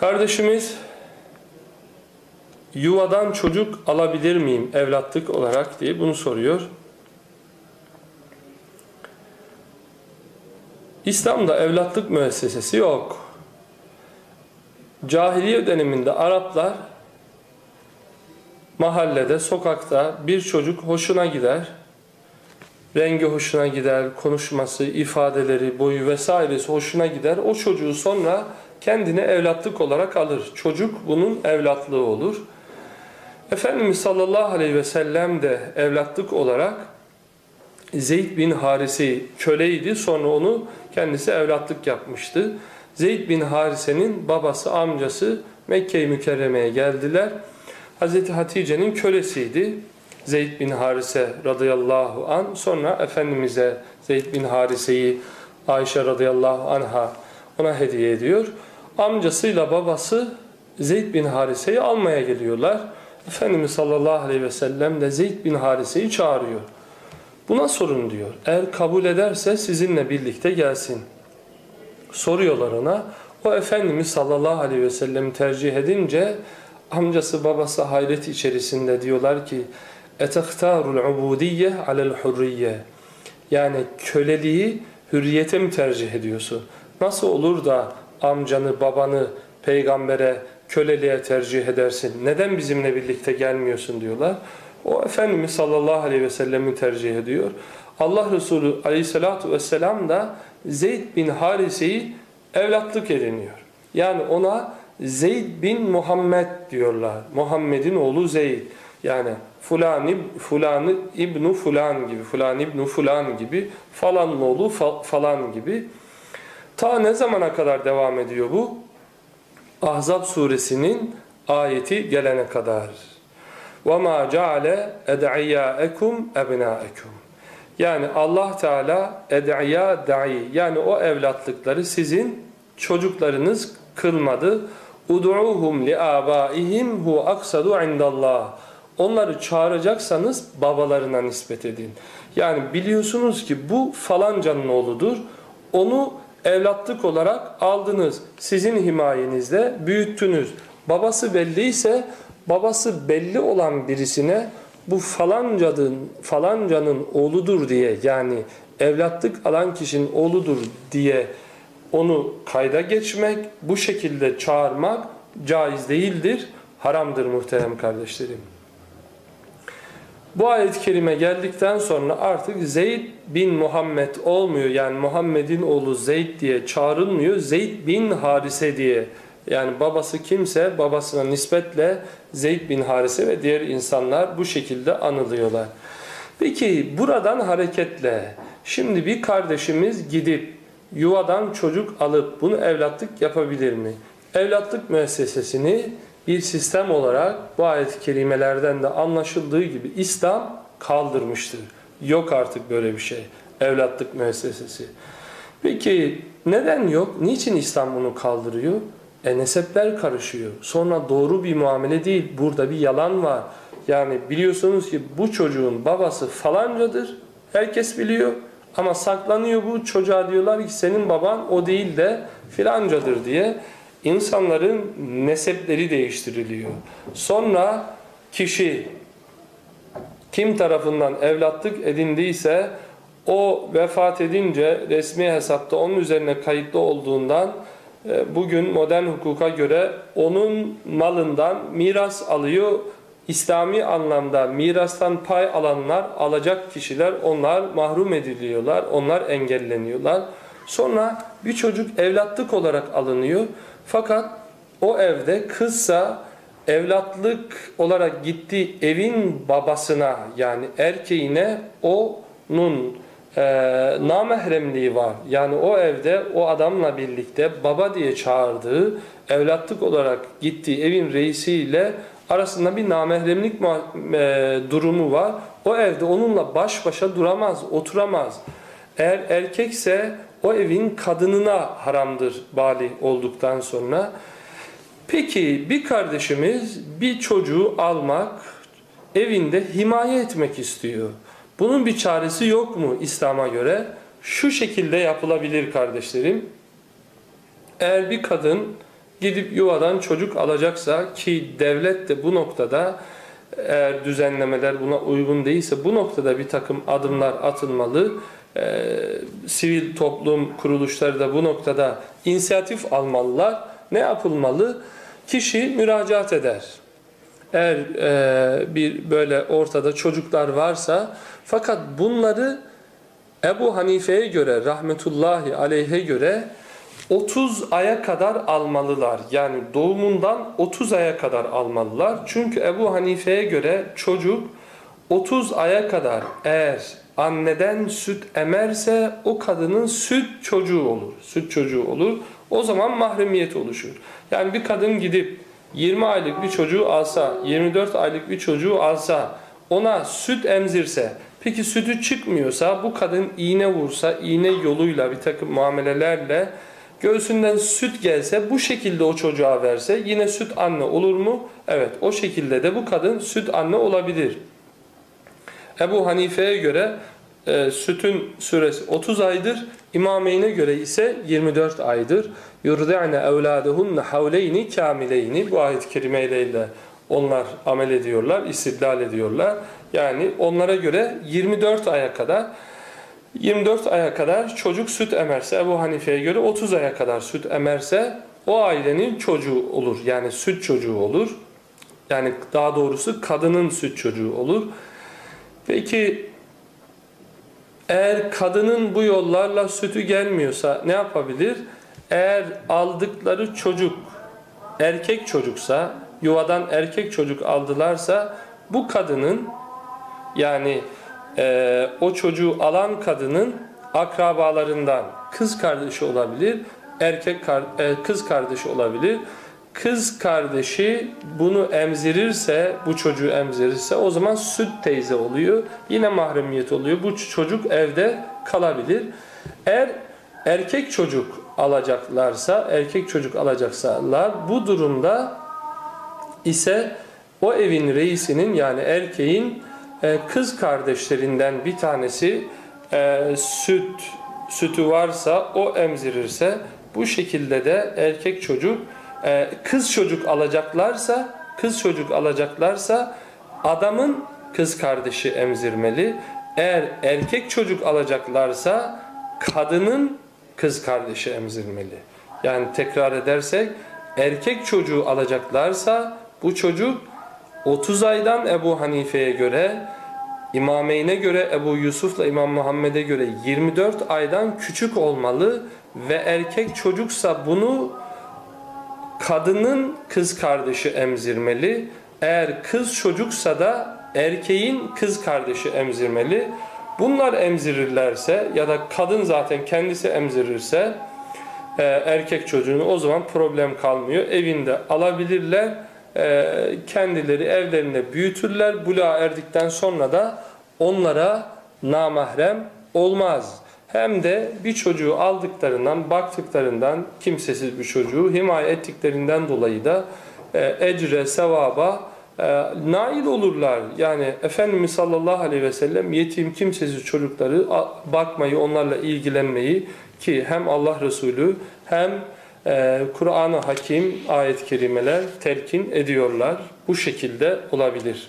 Kardeşimiz yuvadan çocuk alabilir miyim evlatlık olarak diye bunu soruyor. İslam'da evlatlık müessesesi yok. Cahiliye döneminde Araplar mahallede, sokakta bir çocuk hoşuna gider. Rengi hoşuna gider, konuşması, ifadeleri, boyu vesairesi hoşuna gider. O çocuğu sonra kendine evlatlık olarak alır. Çocuk bunun evlatlığı olur. Efendimiz sallallahu aleyhi ve sellem de evlatlık olarak Zeyd bin Harise köleydi. Sonra onu kendisi evlatlık yapmıştı. Zeyd bin Harise'nin babası, amcası Mekke-i Mükerreme'ye geldiler. Hazreti Hatice'nin kölesiydi. Zeyd bin Harise radıyallahu an. Sonra Efendimiz'e Zeyd bin Harise'yi Ayşe radıyallahu anha ona hediye ediyor. Amcasıyla babası Zeyd bin Harise'yi almaya geliyorlar. Efendimiz sallallahu aleyhi ve sellem de Zeyd bin Harise'yi çağırıyor. Buna sorun diyor. Eğer kabul ederse sizinle birlikte gelsin. Soruyorlar ona. O Efendimiz sallallahu aleyhi ve sellem tercih edince amcası babası hayret içerisinde diyorlar ki etektarul ubudiyye alel hurriye yani köleliği hürriyete mi tercih ediyorsun? Nasıl olur da amcanı, babanı peygambere, köleliğe tercih edersin? Neden bizimle birlikte gelmiyorsun diyorlar. O Efendimiz sallallahu aleyhi ve sellem'i tercih ediyor. Allah Resulü aleyhissalatu vesselam da Zeyd bin Harise'yi evlatlık ediniyor. Yani ona Zeyd bin Muhammed diyorlar. Muhammed'in oğlu Zeyd. Yani fulan, fulanı ibnu fulan gibi, fulan ibnu fulan gibi, falan oğlu falan gibi. Ta ne zamana kadar devam ediyor bu? Ahzab suresinin ayeti gelene kadar. وَمَا جَعَلَ اَدْعِيَاءَكُمْ اَبْنَاءَكُمْ Yani Allah Teala ed'iya da'i yani o evlatlıkları sizin çocuklarınız kılmadı. Ud'uhum li abaihim hu aksadu indallah. Onları çağıracaksanız babalarına nispet edin. Yani biliyorsunuz ki bu falancanın oğludur. Onu evlatlık olarak aldınız. Sizin himayenizde büyüttünüz. Babası belliyse babası belli olan birisine bu falancanın, falancanın oğludur diye yani evlatlık alan kişinin oğludur diye onu kayda geçmek, bu şekilde çağırmak caiz değildir, haramdır muhterem kardeşlerim. Bu ayet-i kerime geldikten sonra artık Zeyd bin Muhammed olmuyor. Yani Muhammed'in oğlu Zeyd diye çağrılmıyor. Zeyd bin Harise diye. Yani babası kimse babasına nispetle Zeyd bin Harise ve diğer insanlar bu şekilde anılıyorlar. Peki buradan hareketle şimdi bir kardeşimiz gidip yuvadan çocuk alıp bunu evlatlık yapabilir mi? Evlatlık müessesesini bir sistem olarak bu ayet-i kerimelerden de anlaşıldığı gibi İslam kaldırmıştır. Yok artık böyle bir şey. Evlatlık müessesesi. Peki neden yok? Niçin İslam bunu kaldırıyor? E nesepler karışıyor. Sonra doğru bir muamele değil. Burada bir yalan var. Yani biliyorsunuz ki bu çocuğun babası falancadır. Herkes biliyor. Ama saklanıyor bu çocuğa diyorlar ki senin baban o değil de filancadır diye insanların nesepleri değiştiriliyor. Sonra kişi kim tarafından evlatlık edindiyse o vefat edince resmi hesapta onun üzerine kayıtlı olduğundan e, bugün modern hukuka göre onun malından miras alıyor. İslami anlamda mirastan pay alanlar, alacak kişiler onlar mahrum ediliyorlar, onlar engelleniyorlar. Sonra bir çocuk evlatlık olarak alınıyor. Fakat o evde kızsa evlatlık olarak gittiği evin babasına yani erkeğine onun e, namahremliği var. Yani o evde o adamla birlikte baba diye çağırdığı evlatlık olarak gittiği evin reisiyle arasında bir namahremlik e, durumu var. O evde onunla baş başa duramaz, oturamaz. Eğer erkekse o evin kadınına haramdır bali olduktan sonra. Peki bir kardeşimiz bir çocuğu almak, evinde himaye etmek istiyor. Bunun bir çaresi yok mu İslam'a göre? Şu şekilde yapılabilir kardeşlerim. Eğer bir kadın gidip yuvadan çocuk alacaksa ki devlet de bu noktada eğer düzenlemeler buna uygun değilse bu noktada bir takım adımlar atılmalı. Ee, sivil toplum kuruluşları da bu noktada inisiyatif almalılar. Ne yapılmalı? Kişi müracaat eder. Eğer e, bir böyle ortada çocuklar varsa fakat bunları Ebu Hanife'ye göre rahmetullahi aleyhe göre 30 aya kadar almalılar. Yani doğumundan 30 aya kadar almalılar. Çünkü Ebu Hanife'ye göre çocuk 30 aya kadar eğer anneden süt emerse o kadının süt çocuğu olur. Süt çocuğu olur. O zaman mahremiyet oluşur. Yani bir kadın gidip 20 aylık bir çocuğu alsa, 24 aylık bir çocuğu alsa, ona süt emzirse, peki sütü çıkmıyorsa bu kadın iğne vursa, iğne yoluyla bir takım muamelelerle göğsünden süt gelse bu şekilde o çocuğa verse yine süt anne olur mu? Evet o şekilde de bu kadın süt anne olabilir. Ebu Hanife'ye göre e, sütün süresi 30 aydır. İmameyn'e göre ise 24 aydır. Yurdi'ne evladehunne havleyni kamileyni. Bu ayet-i kerimeyle onlar amel ediyorlar, istidlal ediyorlar. Yani onlara göre 24 aya kadar 24 aya kadar çocuk süt emerse Ebu Hanife'ye göre 30 aya kadar süt emerse o ailenin çocuğu olur. Yani süt çocuğu olur. Yani daha doğrusu kadının süt çocuğu olur. Peki eğer kadının bu yollarla sütü gelmiyorsa ne yapabilir? Eğer aldıkları çocuk erkek çocuksa, yuvadan erkek çocuk aldılarsa bu kadının yani e, o çocuğu alan kadının akrabalarından kız kardeşi olabilir, erkek kar, e, kız kardeşi olabilir. Kız kardeşi bunu emzirirse, bu çocuğu emzirirse o zaman süt teyze oluyor. Yine mahremiyet oluyor. Bu çocuk evde kalabilir. Eğer erkek çocuk alacaklarsa, erkek çocuk alacaksalar bu durumda ise o evin reisinin yani erkeğin e, kız kardeşlerinden bir tanesi e, süt sütü varsa o emzirirse bu şekilde de erkek çocuk e, kız çocuk alacaklarsa kız çocuk alacaklarsa adamın kız kardeşi emzirmeli. Eğer erkek çocuk alacaklarsa kadının kız kardeşi emzirmeli. Yani tekrar edersek erkek çocuğu alacaklarsa bu çocuk 30 aydan Ebu Hanife'ye göre İmameyn'e göre Ebu Yusuf'la İmam Muhammed'e göre 24 aydan küçük olmalı ve erkek çocuksa bunu kadının kız kardeşi emzirmeli. Eğer kız çocuksa da erkeğin kız kardeşi emzirmeli. Bunlar emzirirlerse ya da kadın zaten kendisi emzirirse e, erkek çocuğunu o zaman problem kalmıyor. Evinde alabilirler. E, kendileri evlerinde büyütürler. Buluğa erdikten sonra da onlara namahrem olmaz. Hem de bir çocuğu aldıklarından, baktıklarından, kimsesiz bir çocuğu himaye ettiklerinden dolayı da e, ecre, sevaba e, nail olurlar. Yani Efendimiz sallallahu aleyhi ve sellem yetim, kimsesiz çocukları bakmayı, onlarla ilgilenmeyi ki hem Allah Resulü hem e, Kur'an-ı Hakim ayet-i kerimeler telkin ediyorlar. Bu şekilde olabilir.